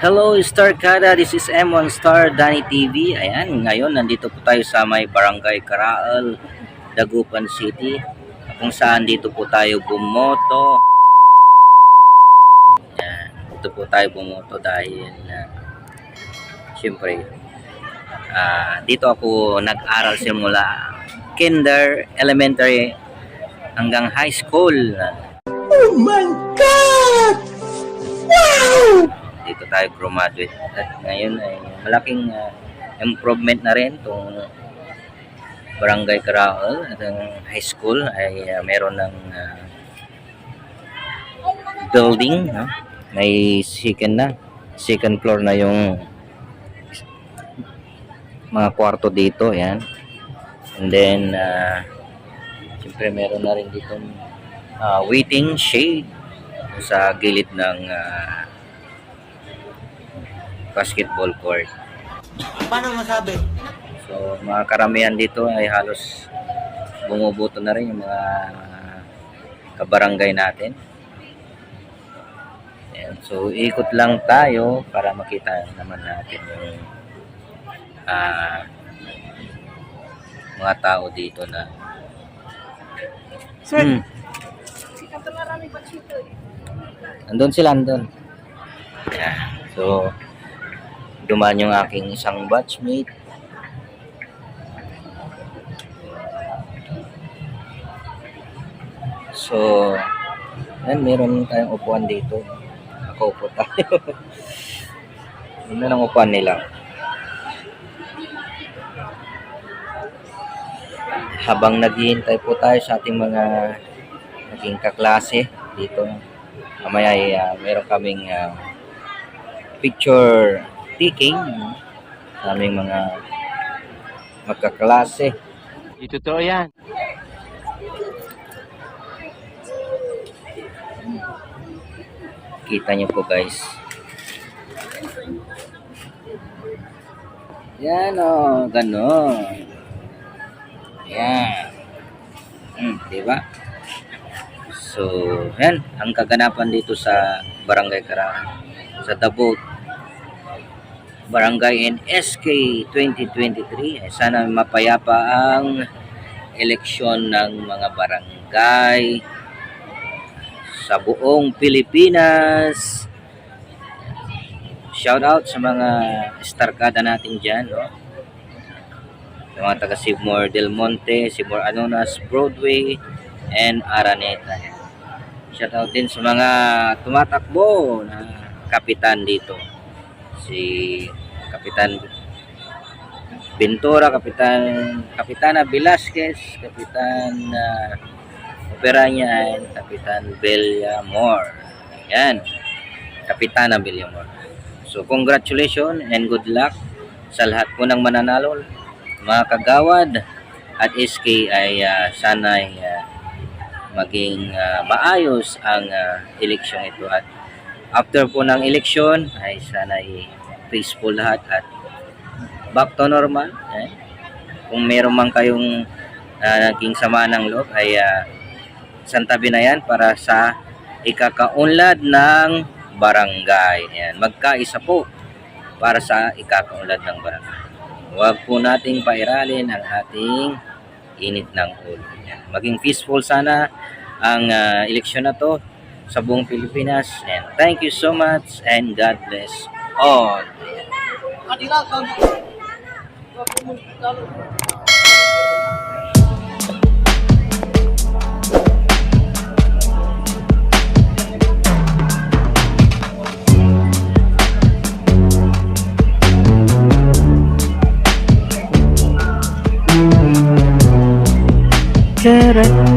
Hello Star Kada, this is M1 Star Danny TV. Ayan, ngayon nandito po tayo sa may Barangay Caraal, Dagupan City. Kung saan dito po tayo bumoto. Ayan, dito po tayo bumoto dahil uh, siyempre ah, dito ako nag-aral simula kinder, elementary hanggang high school. Oh my God! Tayo graduate. At ngayon ay malaking ah, improvement na rin itong Barangay Caraol at ang high school ay ah, meron ng ah, building no? may second na second floor na yung mga kwarto dito yan. And then uh, siyempre meron na rin dito waiting shade sa gilid ng ah, basketball court. Paano masabi? So, mga karamihan dito ay halos bumubuto na rin yung mga kabarangay natin. Ayan. So, ikot lang tayo para makita naman natin yung ah, mga tao dito na Sir, Hmm. Andun sila, andun. Ayan. So, dumaan yung aking isang batchmate. So, yan, meron tayong upuan dito. Nakaupo tayo. Yun na ang upuan nila. Habang naghihintay po tayo sa ating mga naging kaklase dito. Mamaya ay ah, meron kaming ah, picture no, sa aming mga magkaklase. Ito totoo yan. Kita niyo po guys. Yan o, oh, ganon. Yan. Hmm, di ba? So, yan. Ang kaganapan dito sa Barangay Karaan. Sa Dabog. Barangay NSK 2023. Eh, sana mapayapa ang eleksyon ng mga barangay sa buong Pilipinas. Shout out sa mga starkada natin dyan, no? Sa mga taga Seymour Del Monte, Seymour Anonas, Broadway, and Araneta. Shout out din sa mga tumatakbo na kapitan dito. Si Kapitan Ventura, Kapitan Kapitana Velasquez, Kapitan uh, Operanya, and Kapitan Villamor. Ayan. Kapitana Villamor. So, congratulations and good luck sa lahat po ng mananalo. Mga kagawad at SK ay uh, sana ay uh, maging ah, maayos ang ah, eleksyon ito at after po ng eleksyon ay sana ay peaceful lahat at back to normal. Eh? Kung meron man kayong ah, naging sama ng loob ay uh, santabi na yan para sa ikakaunlad ng barangay. Yan. Magkaisa po para sa ikakaunlad ng barangay. Huwag po nating pairalin ang ating init ng ulo. Maging peaceful sana ang ah, eleksyon na to sa buong Pilipinas. And thank you so much and God bless all. Correct.